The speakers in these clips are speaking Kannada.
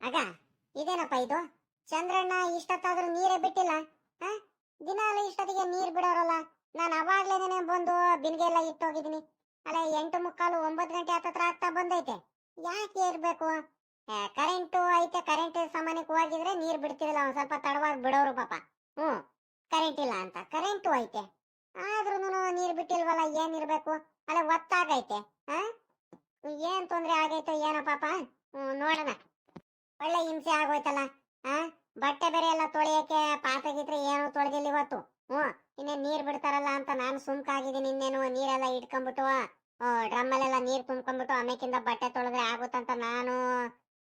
ಆಗ ಇದೇನಪ್ಪ ಇದು? ಚಂದ್ರಣ್ಣ ಇಷ್ಟೊತ್ತಾದ್ರೂ ನೀರೇ ಬಿಟ್ಟಿಲ್ಲ, ಹ? ದಿನಾಲು ಇಷ್ಟೊತ್ತಿಗೆ ನೀರು ಬಿಡೋರಲ್ಲ, ನಾನು ಅವಾಗ್ಲೇನೆ ಬಂದು ಬಿನ್ಗೆ ಎಲ್ಲ ಇಟ್ಟೋಗಿದ್ದೀನಿ. ಅಲ್ಲ, ಎಂಟು ಮುಕ್ಕಾಲು ಒಂಬತ್ತು ಗಂಟೆ ಹತ್ತತ್ರ ಆಗ್ತಾ ಬಂದೈತೆ. ಯಾಕೆ ಇರಬೇಕು ಕರೆಂಟು ಐತೆ ಕರೆಂಟ್ ಸಾಮಾನ್ಯಕ್ಕೆ ಹೋಗಿದ್ರೆ ನೀರು ಬಿಡ್ತಿರಲ್ಲ, ಒಂದು ಸ್ವಲ್ಪ ತಡವಾಗಿ ಬಿಡೋರು ಪಾಪ. ಹ್ಞೂ ಕರೆಂಟ್ ಇಲ್ಲ ಅಂತ. ಕರೆಂಟು ಐತೆ. ಆದ್ರೂ ನೀರು ಬಿಟ್ಟಿಲ್ವಲ್ಲ ಏನಿರಬೇಕು ಅಲ್ಲ, ಒತ್ತಾಗೈತೆ ಆ ಏನು ತೊಂದರೆ ಆಗೈತೆ ಏನೋ ಪಾಪ? ಹ್ಞೂ ನೋಡೋಣ. ಒಳ್ಳೆ ಹಿಂಸೆ ಆಗೋಯ್ತಲ್ಲ, ಆ? ಬಟ್ಟೆ ಬೇರೆ ಎಲ್ಲ ತೊಳೆಯಕ್ಕೆ ಪಾತ್ರೆ ಗಿತ್ರೆ ಏನು ತೊಳೆದಿಲ್ಲ ಇವತ್ತು. ಹ್ಞೂ, ಇನ್ನೇನು ನೀರು ಬಿಡ್ತಾರಲ್ಲ ಅಂತ ನಾನು ಸುಮ್ಕಾಗಿದ್ದೀನಿ ಇನ್ನೇನು, ನೀರೆಲ್ಲ ಇಟ್ಕೊಂಡ್ಬಿಟ್ಟು ಡ್ರಮ್ಮಲ್ಲೆಲ್ಲ ನೀರು ತುಂಬ್ಕೊಂಡ್ಬಿಟ್ಟು ಆಮೇಕಿಂದ ಬಟ್ಟೆ ತೊಳೆದ್ರೆ ಆಗುತ್ತಂತ ನಾನು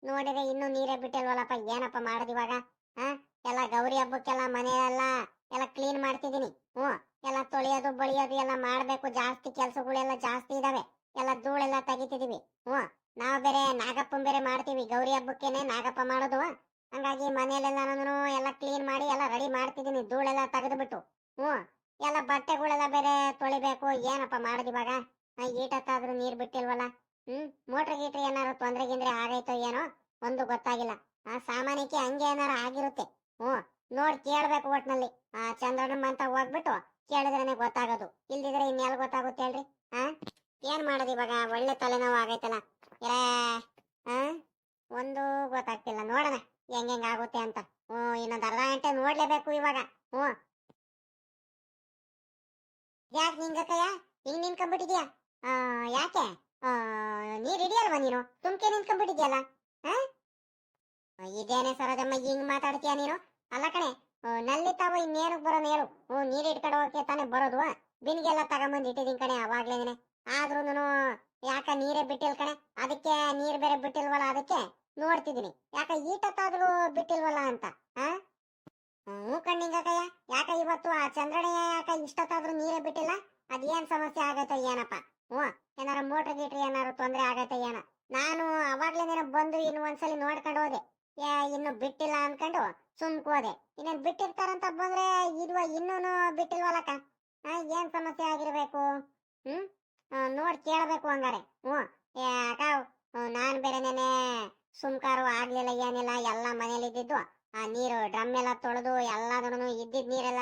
ನೋಡಿದ್ರೆ ಇನ್ನೂ ನೀರೇ ಬಿಟ್ಟಿಲ್ವಲ್ಲಪ್ಪ, ಏನಪ್ಪ ಮಾಡೋದು ಇವಾಗ, ಆ? ಎಲ್ಲ ಗೌರಿ ಹಬ್ಬಕ್ಕೆಲ್ಲ ಮನೆಯೆಲ್ಲ ಎಲ್ಲ ಕ್ಲೀನ್ ಮಾಡ್ತಿದ್ದೀನಿ. ಹ್ಞೂ, ಎಲ್ಲ ತೊಳೆಯೋದು, ಬಳಿಯೋದು ಎಲ್ಲ ಮಾಡಬೇಕು. ಜಾಸ್ತಿ ಕೆಲಸಗಳೆಲ್ಲ ಜಾಸ್ತಿ ಇದಾವೆ. ಎಲ್ಲ ಧೂಳೆಲ್ಲ ತೆಗಿತಿದೀವಿ ಹ್ಮ್ ನಾವು ಬೇರೆ ನಾಗಪ್ಪನ ಬೇರೆ ಮಾಡ್ತೀವಿ ಗೌರಿ ಹಬ್ಬಕ್ಕೇನೆ ನಾಗಪ್ಪ ಮಾಡೋದು. ಹಂಗಾಗಿ ಮನೆಯಲ್ಲೆಲ್ಲ ನಾನು ಎಲ್ಲ ಕ್ಲೀನ್ ಮಾಡಿ ಎಲ್ಲ ರೆಡಿ ಮಾಡ್ತಿದ್ದೀನಿ ಧೂಳೆಲ್ಲ ತೆಗೆದುಬಿಟ್ಟು. ಹ್ಞೂ ಎಲ್ಲ ಬಟ್ಟೆಗಳೆಲ್ಲ ಬೇರೆ ತೊಳಿಬೇಕು ಏನಪ್ಪ ಮಾಡೋದು ಇವಾಗ? ಆ, ಈಟತ್ತಾದ್ರೂ ನೀರು ಬಿಟ್ಟಿಲ್ವಲ್ಲ? ಹ್ಞೂ ಮೋಟ್ರ್ ಗೀಟ್ರ್ ಏನಾರು ತೊಂದರೆ ಗಿಂದ್ರೆ ಆಗೈತೋ ಏನೋ ಒಂದು ಗೊತ್ತಾಗಿಲ್ಲ. ಆ ಸಾಮಾನ್ಯಕ್ಕೆ ಹಂಗೆ ಏನಾರು ಆಗಿರುತ್ತೆ. ಹ್ಞೂ ನೋಡಿ ಕೇಳಬೇಕು ಒಟ್ನಲ್ಲಿ. ಆ ಚಂದ್ರನ ಅಂತ ಹೋಗ್ಬಿಟ್ಟು ಕೇಳಿದ್ರೇನೆ ಗೊತ್ತಾಗೋದು. ಇಲ್ದಿದ್ರೆ ಇನ್ನೆಲ್ಲ ಗೊತ್ತಾಗುತ್ತೆ ಹೇಳ್ರಿ? ಹಾ ಏನ್ ಮಾಡೋದು ಇವಾಗ? ಒಳ್ಳೆ ತಲೆನೋವು ಆಗೈತಲ್ಲ. ಒಂದು ಗೊತ್ತಾಗ್ತಿಲ್ಲ, ನೋಡಣ ಹೆಂಗ್ ಹೆಂಗ್ ಆಗುತ್ತೆ ಅಂತ. ಹ್ಮ್ ಇನ್ನೊಂದು ಅರ್ಧ ಗಂಟೆ ನೋಡ್ಲೇಬೇಕು ಇವಾಗ. ಹ್ಮ್ ಯಾಕೆ ಹಿಂಗಕ್ಕಯ್ಯ ಹಿಂಗ್ ನಿಂತ್ಕೊಂಡ್ಬಿಟ್ಟಿದ್ಯಾ? ಆ, ಯಾಕೆ? ನೀರ್ ಹಿಡಿಯಲ್ವಾ ನೀನು? ತುಮ್ಕೆ ನಿಂತ್ಕೊಂಡ್ಬಿಟ್ಟಿದ್ಯಲ್ಲ? ಆ ಇದೇನೆ ಸರೋಜಮ್ಮ, ಹಿಂಗ್ ಮಾತಾಡ್ತೀಯ ನೀನು? ಅಲ್ಲ ಕಣೆ ನಲ್ಲಿ ತಾವು ಇನ್ನೇನಕ್ ಬರೋನು ಹೇಳು. ಹ್ಞೂ, ನೀರ್ ಹಿಡ್ಕೊಂಡು ಹೋಗಕ್ಕೆ ತಾನೇ ಬರೋದು. ಬಿನ್ಗೆಲ್ಲ ತಗೊಂಬಂದ್ ಇಟ್ಟಿದ್ದೀನಿ ಕಣೆ, ಅವಾಗ್ಲೇನೆ. ಆದ್ರೂನು ಯಾಕ ನೀರೇ ಬಿಟ್ಟಿಲ್ ಕಣೆ? ಅದಕ್ಕೆ ನೀರ್ ಬೇರೆ ಬಿಟ್ಟಿಲ್ವಲ್ಲ ಅದಕ್ಕೆ? ನೋಡ್ತಿದೀನಿ. ಯಾಕ ಈಟತ್ತಾದ್ರೂ ಬಿಟ್ಟಿಲ್ವಲ್ಲ ಅಂತ, ಆ? ಹ್ಞೂ ಕಣ್ಣಿಂಗಯ್ಯ ಯಾಕ ಇವತ್ತು ಆ ಚಂದ್ರನೇ ಯಾಕ ಇಷ್ಟತ್ತಾದ್ರೂ ನೀರೇ ಬಿಟ್ಟಿಲ್ಲ? ಅದೇನ್ ಸಮಸ್ಯೆ ಆಗತ್ತೋ ಏನಪ್ಪ? ಹ್ಞೂ, ಏನಾರ ಮೋಟರ್ ಗೀಟ್ರಿ ಏನಾರು ತೊಂದ್ರೆ ಆಗತ್ತೋ ಏನೋ? ನಾನು ಅವಾಗ್ಲೇನೇನೋ ಬಂದು ಇನ್ನು ಒಂದ್ಸಲಿ ನೋಡ್ಕೊಂಡು ಹೋದೆ. ಇನ್ನು ಬಿಟ್ಟಿಲ್ಲ ಅನ್ಕೊಂಡು ಸುಮ್ಕೋದೆ ಇನ್ನೇನ್ ಬಿಟ್ಟಿರ್ತಾರಂತ ಬಂದ್ರೆ ಇದು ಇನ್ನೂನು ಬಿಟ್ಟಿಲ್ವಲ್ಲಕ್ಕ? ಏನ್ ಸಮಸ್ಯೆ ಆಗಿರ್ಬೇಕು? ಹ್ಮ್? ನೋಡ್ ಕೇಳಬೇಕು ಹಂಗಾರೆ. ಹ್ಞೂ ಯಾಕ ನಾನು ಬೇರೆ ನೆನೆ ಸುಮ್ಕಾರು ಆಗ್ಲಿಲ್ಲ, ಏನಿಲ್ಲ, ಎಲ್ಲ ಮನೇಲಿ ಇದ್ದಿದ್ದು, ಆ, ನೀರು ಡ್ರಮ್ ಎಲ್ಲ ತೊಳೆದು ಎಲ್ಲದನ್ನು ಇದ್ದಿದ್ ನೀರೆಲ್ಲ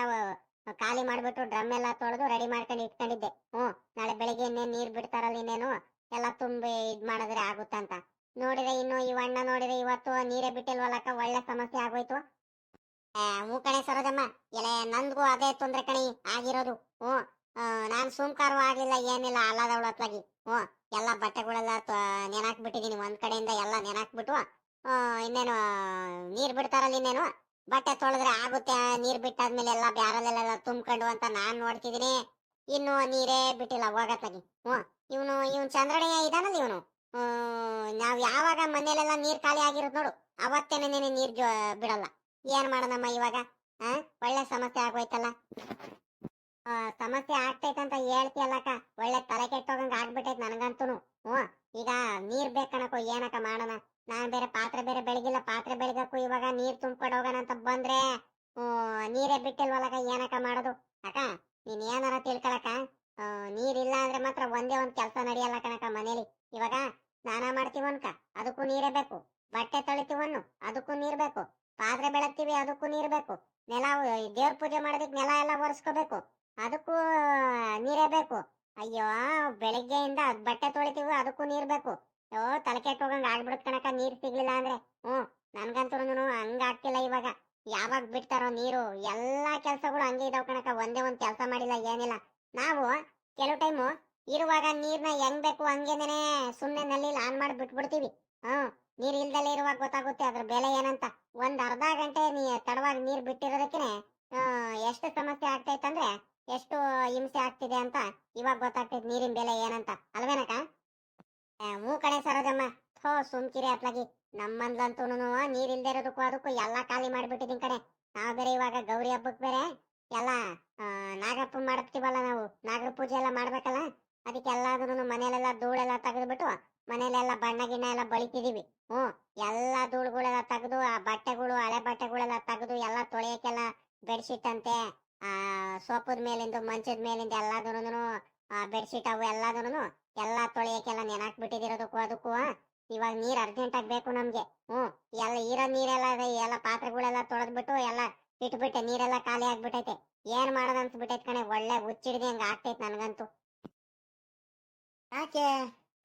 ಖಾಲಿ ಮಾಡ್ಬಿಟ್ಟು ಡ್ರಮ್ ಎಲ್ಲ ತೊಳೆದು ರೆಡಿ ಮಾಡ್ಕೊಂಡು ಇಟ್ಕೊಂಡಿದ್ದೆ. ಹ್ಞೂ ನಾಳೆ ಬೆಳಿಗ್ಗೆ ಇನ್ನೇನು ನೀರು ಬಿಡ್ತಾರಲ್ಲ ಇನ್ನೇನು, ಎಲ್ಲ ತುಂಬಿ ಇದ್ ಮಾಡಿದ್ರೆ ಆಗುತ್ತಂತ ನೋಡಿದ್ರೆ ಇನ್ನು ಈ ಅಣ್ಣ ನೋಡಿದ್ರೆ ಇವತ್ತು ನೀರೇ ಬಿಟ್ಟಿಲ್ವಲ್ಲಕ್ಕ ಒಳ್ಳೆ ಸಮಸ್ಯೆ ಆಗೋಯ್ತು. ಹ್ಞೂ ಕಣೆ ಸರೋಜಮ್ಮ ಎಲೆ ನಂದ್ಗೂ ಅದೇ ತೊಂದ್ರೆ ಕಣಿ, ಆಗಿರೋದು. ಹ್ಞೂ ನಾನು ಸುಮ್ಕಾರು ಆಗ್ಲಿಲ್ಲ, ಏನಿಲ್ಲ ಅಲ್ಲದವಳ ಹತ್ಲಾಗಿ. ಹ್ಞೂ, ಎಲ್ಲ ಬಟ್ಟೆಗಳೆಲ್ಲ ನೆನಾಕ್ಬಿಟ್ಟಿದ್ದೀನಿ ಒಂದ್ ಕಡೆಯಿಂದ ಎಲ್ಲ ನೆನಾಕ್ಬಿಟ್ಟು ಇನ್ನೇನು, ನೀರ್ ಬಿಡ್ತಾರಲ್ಲ ಇನ್ನೇನು? ಬಟ್ಟೆ ತೊಳೆದ್ರೆ ಆಗುತ್ತೆ, ನೀರ್ ಬಿಟ್ಟಾದ್ಮೇಲೆ ಎಲ್ಲ ಬ್ಯಾರಲ್ಲೆಲ್ಲ ತುಂಬ್ಕೊಂಡು ಅಂತ ನಾನ್ ನೋಡ್ತಿದ್ದೀನಿ ಇನ್ನು ನೀರೇ ಬಿಟ್ಟಿಲ್ಲ ಹೋಗತ್ತಾಗಿ ಹ್ಞೂ, ಇವನು ಇವನು ಚಂದ್ರನೇ ಇದಾನಲ್ಲ ಇವನು? ನಾವ್ ಯಾವಾಗ ಮನೇಲೆಲ್ಲ ನೀರ್ ಖಾಲಿ ಆಗಿರೋದು ನೋಡು, ಅವತ್ತೇನೆ ನೀರ್ ಬಿಡಲ್ಲ. ಏನ್ ಮಾಡೋಣಮ್ಮ ಇವಾಗ? ಆ, ಒಳ್ಳೆ ಸಮಸ್ಯೆ ಆಗೋಯ್ತಲ್ಲ. ಸಮಸ್ಯೆ ಆಗ್ತೈತಂತ ಹೇಳ್ತಿಯಲ್ಲಕ್ಕ. ಒಳ್ಳೆ ತಲೆ ಕೆಟ್ಟೋಗಂಗ ಆಗ್ಬಿಟ್ಟೈತ್ ನನಗಂತೂ ಹ್ಞೂ ಈಗ ನೀರ್ ಬೇಕಣಕೋ ಏನಕ್ಕ ಮಾಡೋಣ? ನಾನ್ ಬೇರೆ ಪಾತ್ರೆ ಬೇರೆ ಬೆಳಗಿಲ್ಲ ಪಾತ್ರೆ ಬೆಳಗಕ್ಕೂ ಇವಾಗ ನೀರ್ ತುಂಬ್ಕೊಂಡು ಹೋಗೋಣ ಅಂತ ಬಂದ್ರೆ ನೀರೇ ಬಿಟ್ಟಿಲ್ವಲ್ಲಕ್ಕ ಏನಕ್ಕ ಮಾಡೋದು? ಅಕ್ಕ ನೀನ್ ಏನಾರ ತಿಳ್ಕೊಳಕ ಆ, ಇಲ್ಲ ಅಂದ್ರೆ ಮಾತ್ರ ಒಂದೇ ಒಂದ್ ಕೆಲಸ ನಡೆಯಲ್ಲ ಕಣಕ್ಕ ಮನೇಲಿ. ಇವಾಗ ಸ್ನಾನ ಮಾಡ್ತೀವನ್ಕ ಅದಕ್ಕೂ ನೀರೇ ಬೇಕು. ಬಟ್ಟೆ ತೊಳಿತೀವನ್ನು ಅದಕ್ಕೂ ನೀರ್ ಬೇಕು. ಪಾತ್ರೆ ಬೆಳಗ್ತೀವಿ ಅದಕ್ಕೂ ನೀರ್ ಬೇಕು. ನೆಲ ದೇವ್ರ ಪೂಜೆ ಮಾಡೋದಕ್ಕೆ ನೆಲ ಎಲ್ಲ ಒರೆಸ್ಕೋಬೇಕು. ಅದಕ್ಕೂ ನೀರೇ ಬೇಕು. ಅಯ್ಯೋ, ಬೆಳಿಗ್ಗೆಯಿಂದ ಬಟ್ಟೆ ತೊಳಿತೀವಿ ಅದಕ್ಕೂ ನೀರ್ ಬೇಕು. ಓ ತಲೆ ಕೆಟ್ಟ ಹೋಗಂಗ್ ಆಗ್ಬಿಡುತ್ತೆ ಕಣಕ ನೀರ್ ಸಿಗ್ಲಿಲ್ಲ ಅಂದ್ರೆ. ಹ್ಮ್ ನನ್ಗಂತೂ ಹಂಗ ಆಗ್ತಿಲ್ಲ ಇವಾಗ. ಯಾವಾಗ ಬಿಡ್ತಾರೋ ನೀರು, ಎಲ್ಲಾ ಕೆಲ್ಸಗಳು ಹಂಗೆ ಇದಾವ್ ಕಣಕ ಒಂದೇ ಒಂದ್ ಕೆಲಸ ಮಾಡಿಲ್ಲ, ಏನಿಲ್ಲ. ನಾವು ಕೆಲವು ಟೈಮು ಇರುವಾಗ ನೀರ್ನ ಹೆಂಗ್ ಬೇಕು ಹಂಗೇನೆ ಸುಮ್ನೆ ನಲ್ಲಿ ಆನ್ ಮಾಡಿ ಬಿಟ್ಬಿಡ್ತೀವಿ. ಹ್ಮ್ ನೀರ್ ಇಲ್ದಲೇ ಇರುವಾಗ ಗೊತ್ತಾಗುತ್ತೆ ಅದ್ರ ಬೆಲೆ ಏನಂತ. ಒಂದ್ ಅರ್ಧ ಗಂಟೆ ನೀ ತಡವಾಗಿ ನೀರ್ ಬಿಟ್ಟಿರೋದಕ್ಕೆ ಎಷ್ಟು ಸಮಸ್ಯೆ ಆಗ್ತೈತಂದ್ರೆ ಎಷ್ಟು ಹಿಂಸೆ ಆಗ್ತಿದೆ ಅಂತ ಇವಾಗ ಗೊತ್ತಾಗ್ತೈತೆ ನೀರಿನ ಬೆಲೆ ಏನಂತ. ಅಲ್ವೇನಕ ಹೂ ಕಡೆ ಸರೋಜಮ್ಮ. ಥೋ, ಸುಮ್ಕಿರಿ ಅತ್ಲಾಗಿ. ನಮ್ಮಂದ್ಲಂತೂ ನೀರ್ ಇಲ್ದೇ ಇರೋದಕ್ಕೂ ಅದಕ್ಕೂ ಎಲ್ಲಾ ಖಾಲಿ ಮಾಡ್ಬಿಟ್ಟಿದೀನಿ ಕಡೆ ನಾವ್ ಬೇರೆ ಇವಾಗ ಗೌರಿ ಹಬ್ಬಕ್ ಬೇರೆ ಎಲ್ಲ ನಾಗಪ್ಪ ಮಾಡ್ತೀವಲ್ಲ ನಾವು. ನಾಗರ ಪೂಜೆ ಎಲ್ಲ ಮಾಡ್ಬೇಕಲ್ಲ? ಅದಕ್ಕೆ ಎಲ್ಲಾದ್ರೂ ಮನೇಲೆಲ್ಲ ಧೂಳೆಲ್ಲ ತೆಗೆದ್ಬಿಟ್ಟು ಮನೇಲೆಲ್ಲ ಬಣ್ಣ ಗಿಣ್ಣ ಎಲ್ಲ ಬಳಿತಿದೀವಿ. ಹ್ಞೂ, ಎಲ್ಲಾ ಧೂಳುಗಳೆಲ್ಲ ತೆಗೆದು ಆ ಬಟ್ಟೆಗಳು, ಹಳೆ ಬಟ್ಟೆಗಳೆಲ್ಲ ತೆಗೆದು ಎಲ್ಲ ತೊಳೆಯಕ್ಕೆಲ್ಲ ಬೆಡ್ಶೀಟ್ ಅಂತೆ ಆ ಸೋಫದ ಮೇಲಿಂದ, ಮಂಚದ ಮೇಲಿಂದ ಎಲ್ಲಾದ್ರೂ ಆ ಬೆಡ್ಶೀಟ್ ಅವು ಎಲ್ಲಾದ್ರೂ ಎಲ್ಲಾ ತೊಳೆಯಕ್ಕೆಲ್ಲ ನೆನಾಕ್ ಬಿಟ್ಟಿದಿರೋದಕ್ಕೂ ಅದಕ್ಕೂ ಇವಾಗ ನೀರ್ ಅರ್ಜೆಂಟ್ ಆಗ್ಬೇಕು ನಮ್ಗೆ. ಹ್ಮ್ ಎಲ್ಲ ಇರೋ ನೀರೆಲ್ಲ ಎಲ್ಲ ಪಾತ್ರೆಗಳೆಲ್ಲ ತೊಳೆದ್ಬಿಟ್ಟು, ಎಲ್ಲ ಇಟ್ಬಿಟ್ಟೆ, ನೀರೆಲ್ಲ ಖಾಲಿ ಆಗ್ಬಿಟ್ಟೈತೆ. ಏನ್ ಮಾಡೋದ್ ಅನ್ಸ್ಬಿಟ್ಟೈತೆ ಕಣೆ, ಒಳ್ಳೆ ಹುಚ್ಚಿಡ್ದೆ ಹಂಗ ಆಗ್ತೈತೆ ನನ್ಗಂತೂ. ಯಾಕೆ?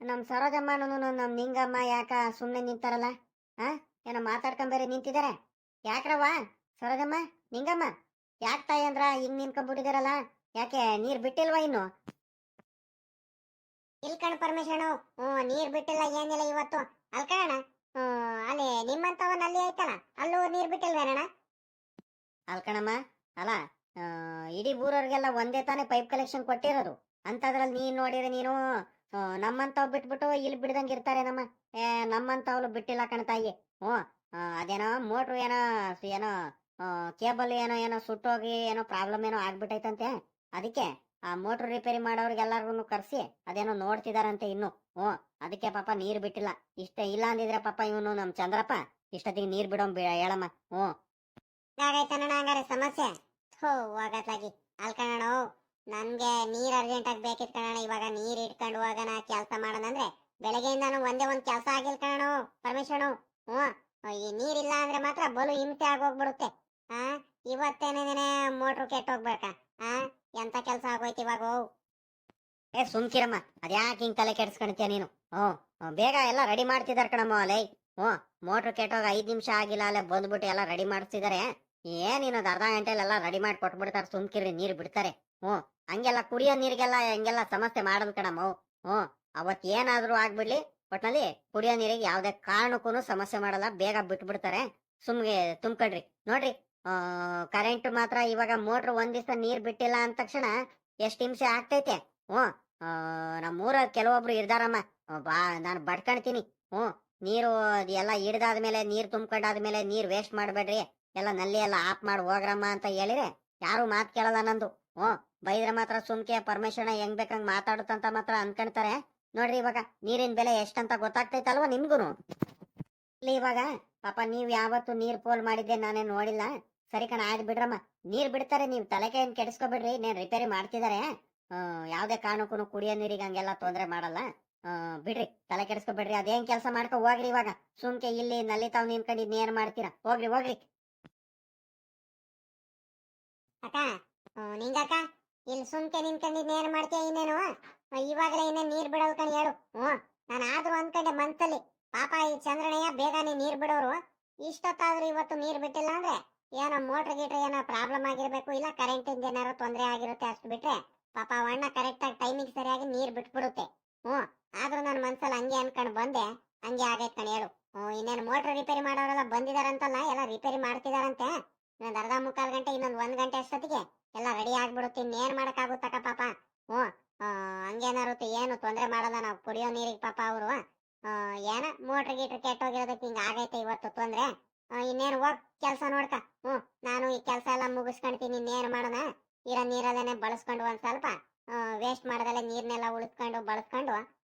ನಮ್ ಸರೋಜಮ್ಮನೂ ನಮ್ ನಿಂಗಮ್ಮ ಯಾಕ ಸುಮ್ನೆ ನಿಂತಾರಲ್ಲ? ಹಾ ಏನೋ ಮಾತಾಡ್ಕೊಂಡ್ ಬೇರೆ ನಿಂತಿದಾರೆ? ಯಾಕ್ರವ್ವ? ಸರೋಜಮ್ಮ, ನಿಂಗಮ್ಮ? ಯಾಕ್ ತಾಯಿ ಅಂದ್ರ ಹಿಂಗ್ ನಿನ್ಕೊಂಡ್ಬಿಟ್ಟಿದಾರಲ್ಲ ಯಾಕೆ ನೀರ್ ಬಿಟ್ಟಿಲ್ವಾ ಇನ್ನು? ಇಲ್ಕಣ ಕಣ ಹ್ಮ್, ನೀರ್ ಬಿಟ್ಟಿಲ್ಲ ಏನಿಲ್ಲ ಇವತ್ತು. ಅಲ್ಕಣ ಅಲ್ಲಿ ನಿಮ್ಮಂತವನ್ ಅಲ್ಲಿ ಐತಲ್ಲ, ಅಲ್ಲೂ ನೀರ್ ಬಿಟ್ಟಿಲ್ವೇನಣ್ಣ? ಅಲ್ಕಣಮ್ಮ ಅಲ್ಲ ಇಡೀ ಊರವ್ರಿಗೆಲ್ಲ ಒಂದೇ ತಾನೇ ಪೈಪ್ ಕಲೆಕ್ಷನ್ ಕೊಟ್ಟಿರೋದು. ಅಂತದ್ರಲ್ಲಿ ನೀನ್ ನೋಡಿದ್ರೆ ನೀನು ನಮ್ಮಂತ ನಮ್ಮಂತವ್ ಬಿಟ್ಬಿಟ್ಟು ಇಲ್ಲಿ ಬಿಡ್ದಂಗ ಇರ್ತಾರೆ ನಮ್ಮ ಏ, ನಮ್ಮಂತವ್ಲು ಬಿಟ್ಟಿಲ್ಲ ಕಣ ತಾಯಿ. ಹ್ಞೂ ಅದೇನೋ ಮೋಟ್ರು ಏನೋ ಏನೋ ಕೇಬಲ್ ಏನೋ ಏನೋ ಸುಟ್ಟೋಗಿ, ಏನೋ ಪ್ರಾಬ್ಲಮ್ ಏನೋ ಆಗ್ಬಿಟ್ಟೈತಂತೆ. ಅದಕ್ಕೆ ಆ ಮೋಟ್ರ್ ರಿಪೇರಿ ಮಾಡೋರ್ಗೆಲ್ಲರಿಗೂ ಕರ್ಸಿ, ಅದೇನೋ ನೋಡ್ತಿದಾರಂತೆ ಇನ್ನು. ಹ್ಞೂ ಅದಕ್ಕೆ ಪಾಪ ನೀರು ಬಿಟ್ಟಿಲ್ಲ. ಇಷ್ಟ ಇಲ್ಲ ಅಂದಿದ್ರೆ ಪಾಪ ಇವನು ನಮ್ ಚಂದ್ರಪ್ಪ, ಇಷ್ಟೊತ್ತಿಗೆ ನೀರ್ ಬಿಡೋ ಹೇಳಮ್ಮ. ಹ್ಞೂ ಹಂಗಾರೆ ಸಮಸ್ಯೆ. ಹೋ ಹೋಗತ್ಲಾಗಿ. ಅಲ್ಕಣ ನನ್ಗೆ ನೀರ್ ಅರ್ಜೆಂಟ್ ಆಗಿ ಬೇಕಿತ್ ಕಣ ಇವಾಗ ನೀರ್ ಇಟ್ಕೊಂಡು ಹೋಗೋಣ ಕೆಲಸ ಮಾಡೋಣಂದ್ರೆ ಬೆಳಗ್ಗೆಯಿಂದ ಒಂದೇ ಒಂದ್ ಕೆಲಸ ಆಗಿಲ್ ಕಣ ಪರಮೇಶ್ವರನು ಹ್ಞೂ ಈ ನೀರಿಲ್ಲ ಅಂದ್ರೆ ಮಾತ್ರ ಬಲು ಹಿಂಸೆ ಆಗೋಗ್ಬಿಡುತ್ತೆ. ಆ ಇವತ್ತೇನೇನೆ ಮೋಟ್ರು ಕೆಟ್ಟೋಗ್ಬೇಕಾ ಆ, ಎಂತ ಕೆಲಸ ಆಗೋಯ್ತು ಇವಾಗ. ಏ ಸುಮ್ಕಿರಮ್ಮ ಅದ್ಯಾಕೆ ಹಿಂಗ್ ತಲೆ ಕೆಡ್ಸ್ಕೊಂತೀಯ ನೀನು? ಹ್ಞೂ ಬೇಗ ಎಲ್ಲ ರೆಡಿ ಮಾಡ್ತಿದ್ದಾರೆ ಕಣಮ್ಮ ಅಲೈ ಹ್ಞೂ, ಮೋಟ್ರ್ ಕೆಟ್ಟೋಗ ಐದ್ ನಿಮಿಷ ಆಗಿಲ್ಲ ಅಲ್ಲೇ ಬಂದ್ಬಿಟ್ಟು ಎಲ್ಲ ರೆಡಿ ಮಾಡಿಸ್ತಿದಾರೆ. ಏನ್ ಇನ್ನೊಂದು ಅರ್ಧ ಗಂಟೆಲೆಲ್ಲ ರೆಡಿ ಮಾಡಿ ಕೊಟ್ಬಿಡ್ತಾರೆ ಸುಮ್ಕಿರಿ ನೀರು ಬಿಡ್ತಾರೆ. ಹ್ಞೂ, ಹಂಗೆಲ್ಲ ಕುಡಿಯೋ ನೀರಿಗೆಲ್ಲ ಹಿಂಗೆಲ್ಲ ಸಮಸ್ಯೆ ಮಾಡೋದು ಕಣಮ್ಮ. ಹ್ಞೂ, ಅವತ್ತು ಏನಾದರೂ ಆಗ್ಬಿಡ್ಲಿ, ಒಟ್ನಲ್ಲಿ ಕುಡಿಯೋ ನೀರಿಗೆ ಯಾವುದೇ ಕಾರಣಕ್ಕೂ ಸಮಸ್ಯೆ ಮಾಡಲ್ಲ, ಬೇಗ ಬಿಟ್ಬಿಡ್ತಾರೆ. ಸುಮ್ಗೆ ತುಂಬ್ಕೊಡ್ರಿ. ನೋಡ್ರಿ ಕರೆಂಟ್ ಮಾತ್ರ ಇವಾಗ ಮೋಟ್ರ್ ಒಂದ್ ದಿವಸ ನೀರ್ ಬಿಟ್ಟಿಲ್ಲ ಅಂದ ತಕ್ಷಣ ಎಷ್ಟ್ ಹಿಂಸೆ ಆಗ್ತೈತೆ? ಹ್ಞೂ. ನಮ್ಮೂರ ಕೆಲವೊಬ್ರು ಇರ್ದಾರಮ್ಮ. ಬಾ, ನಾನು ಬಡ್ಕಣ್ತೀನಿ. ಹ್ಞೂ. ನೀರು ಎಲ್ಲ ಹಿಡ್ದಾದ್ಮೇಲೆ, ನೀರ್ ತುಂಬ್ಕೊಂಡಾದ್ಮೇಲೆ ನೀರ್ ವೇಸ್ಟ್ ಮಾಡ್ಬೇಡ್ರಿ. ಎಲ್ಲ ನಲ್ಲಿ ಎಲ್ಲ ಆಫ್ ಮಾಡಿ ಹೋಗ್ರಮ್ಮ ಅಂತ ಹೇಳಿದ್ರೆ ಯಾರು ಮಾತ್ ಕೇಳಲ್ಲ ನಂದು. ಹ್ಞೂ. ಬೈದ್ರೆ ಮಾತ್ರ ಸುಮ್ಕೆ ಪರ್ಮಿಷನ್ ಹೆಂಗ್ ಬೇಕಂಗ್ ಮಾತಾಡುತ್ತಂತ ಮಾತ್ರ ಅನ್ಕೊಂತಾರೆ ನೋಡ್ರಿ ಇವಾಗ ನೀರಿನ ಬೆಲೆ ಎಷ್ಟಂತ ಗೊತ್ತಾಗ್ತೈತಲ್ವಾ ನಿಮ್ಗೂನು? ಇಲ್ಲಿ ಇವಾಗ ಪಾಪ ನೀವ್ ಯಾವತ್ತು ನೀರ್ ಪೋಲ್ ಮಾಡಿದ್ದೆ ನಾನೇ ನೋಡಿಲ್ಲ. ಸರಿ ಕಣ, ಆಯ್ತು ಬಿಡ್ರಮ್ಮ. ನೀರ್ ಬಿಡ್ತಾರೆ, ನೀವ್ ತಲೆಗೆ ಏನ್ ಕೆಡಿಸ್ಕೊಬಿಡ್ರಿ ನೇನ್ ರಿಪೇರಿ ಮಾಡ್ತಿದಾರೆ? ಯಾವ್ದೇ ಕಾರಣಕ್ಕೂ ಕುಡಿಯೋ ನೀರಿಗೆ ಹಂಗೆಲ್ಲ ತೊಂದ್ರೆ ಮಾಡಲ್ಲ. ಬಿಡ್ರಿ, ತಲೆ ಕೆಡಿಸ್ಕೊಬೇಡ್ರಿ, ಅದೇನ್ ಕೆಲಸ ಮಾಡ್ಕೊ ಹೋಗ್ರಿ ಇವಾಗ. ಸುಮ್ಕೆ ಇಲ್ಲಿ ನಲ್ಲಿ ತಾವ್ ನಿನ್ಕೊಂಡು ಏನ್ ಮಾಡ್ತೀರಾ? ಹೋಗ್ರಿ ಹೋಗ್ರಿ. ಅಕ್ಕ ನಿಂಗಕ್ಕ ಇಲ್ಲಿ ಸುಮ್ಕೆ ನಿನ್ಕೊಂಡು ನೇನ್ ಮಾಡ್ತೀಯ ಇನ್ನೇನು? ಇವಾಗಲೇ ಇನ್ನೇನ್ ನೀರ್ ಬಿಡೋದು ಕಣ ಹೇಳು. ಹ್ಮ್, ನಾನು ಆದ್ರೂ ಅನ್ಕಂಡೆ ಮಂತಲ್ಲಿ. ಪಾಪ ಈ ಚಂದ್ರಣಯ್ಯ ಬೇಗನೆ ನೀರ್ ಬಿಡೋರು. ಇಷ್ಟೊತ್ತಾದ್ರೂ ಇವತ್ತು ನೀರ್ ಬಿಟ್ಟಿಲ್ಲ ಅಂದ್ರೆ? ಏನೋ ಮೋಟ್ರ್ ಗೀಟ್ರ್ ಏನೋ ಪ್ರಾಬ್ಲಮ್ ಆಗಿರಬೇಕು, ಇಲ್ಲ ಕರೆಂಟ್ ಇಂದ ಏನಾರು ತೊಂದರೆ ಆಗಿರುತ್ತೆ ಅಷ್ಟು ಬಿಟ್ರೆ, ಪಾಪ ಅವಣ್ಣ ಕರೆಕ್ಟ್ ಆಗಿ ಟೈಮಿಂಗ್ ಸರಿಯಾಗಿ ನೀರ್ ಬಿಟ್ಬಿಡುತ್ತೆ. ಹ್ಞೂ, ಆದ್ರೂ ನನ್ನ ಮನ್ಸಲ್ಲಿ ಹಂಗೆ ಅನ್ಕೊಂಡ್ ಬಂದೆ, ಹಂಗೆ ಆಗೈತೆ ಕಣ ಹೇಳು. ಹ್ಞೂ, ಇನ್ನೇನು ಮೋಟ್ರ್ ರಿಪೇರಿ ಮಾಡೋರೆಲ್ಲ ಬಂದಿದಾರಂತಲ್ಲ, ಎಲ್ಲ ರಿಪೇರಿ ಮಾಡ್ತಿದಾರಂತೆ. ಇನ್ನೊಂದು ಅರ್ಧ ಮುಕ್ಕಾಲು ಗಂಟೆ, ಇನ್ನೊಂದು ಒಂದ್ ಗಂಟೆ ಅಷ್ಟೊತ್ತಿಗೆ ಎಲ್ಲ ರೆಡಿ ಆಗ್ಬಿಡುತ್ತೆ, ಇನ್ನೇನ್ ಮಾಡೋಕ್ಕಾಗುತ್ತಕ್ಕ ಪಾಪ. ಹ್ಞೂ ಹಂಗೇನಾರುತ್ತೆ ಏನು ತೊಂದರೆ ಮಾಡಲ್ಲ, ನಾವು ಕುಡಿಯೋ ನೀರಿಗೆ ಪಾಪ ಅವರು. ಏನ ಮೋಟ್ರ್ ಗೀಟ್ರ್ ಕೆಟ್ಟೋಗಿರೋದಕ್ಕೆ ಹಿಂಗ ಆಗೈತೆ ಇವತ್ತು ತೊಂದ್ರೆ? ಇನ್ನೇನು ಹೋಗ್ ಕೆಲಸ ನೋಡ್ಕ. ಹ್ಞೂ, ನಾನು ಈ ಕೆಲಸ ಎಲ್ಲ ಮುಗಿಸ್ಕೊಂತೀನಿ ಇನ್ನೇನು ಮಾಡೋಣ ಇರೋ ನೀರಲ್ಲೇನೆ ಬಳಸ್ಕೊಂಡು ಒಂದ್ ಸ್ವಲ್ಪ ವೇಸ್ಟ್ ಮಾಡ್ದಲೆ ನೀರ್ನೆಲ್ಲ ಉಳಿಸ್ಕೊಂಡು ಬಳಸ್ಕೊಂಡು,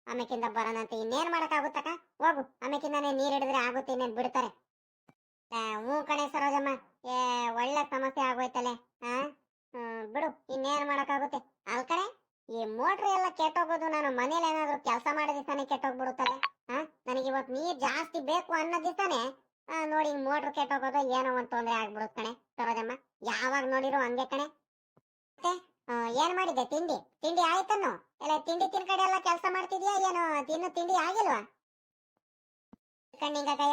ಆಮೇಕಿಂದ ಬರೋಣಂತ ಇನ್ನೇನ್ ಮಾಡೋಕ್ಕಾಗುತ್ತಕ್ಕ? ಹೋಗು, ಆಮೇಕಿಂದಾನೆ ನೀರ್ ಹಿಡಿದ್ರೆ ಆಗುತ್ತೆ, ಇನ್ನೇನ್ ಬಿಡ್ತಾರೆ. ಹ್ಞೂ ಕಣೆ ಸರೋಜಮ್ಮ, ಏ, ಒಳ್ಳೆ ಸಮಸ್ಯೆ ಆಗೋಯ್ತಲೆ ಹಾ ಬಿಡು, ಇನ್ನೇನು ಮಾಡೋಕ್ಕಾಗುತ್ತೆ? ಅಲ್ ಕಡೆ ಈ ಮೋಟ್ರ್ ಎಲ್ಲ ಕೆಟ್ಟೋಗೋದು ನಾನು ಮನೇಲಿ ಏನಾದರೂ ಕೆಲಸ ಮಾಡೋ ದಿವಸನೇ ಕೆಟ್ಟೋಗ್ಬಿಡುತ್ತಲ್ಲ ಹಾ ನನಗೆ ಇವತ್ತು ನೀರು ಜಾಸ್ತಿ ಬೇಕು ಅನ್ನೋ ದಿವಸನೇ ನೋಡಿ ಮೋಟ್ರ್ ಕೆಟ್ಟೋಗೋದು ಏನೋ ಒಂದ್ ತೊಂದ್ರೆ ಆಗ್ಬಿಡುತ್ತೆ ಕಣೆ ಸರೋಜಮ್ಮ. ಯಾವಾಗ ನೋಡಿರು ಹಂಗೆ ಕಣೆ. ಮತ್ತೆ ಏನ್ ಮಾಡಿದ್ದೆ? ತಿಂಡಿ? ತಿಂಡಿ ಆಯ್ತನ್ನು ಎಲ್ಲ ತಿಂಡಿ ತಿನ್ಕಡೆ ಎಲ್ಲ ಕೆಲಸ ಮಾಡ್ತಿದ್ಯಾ? ಏನು ತಿನ್ನು ತಿಂಡಿ ಆಗಿಲ್ವಾ? ಕಣ್ಣಿಂಗ ಕೈ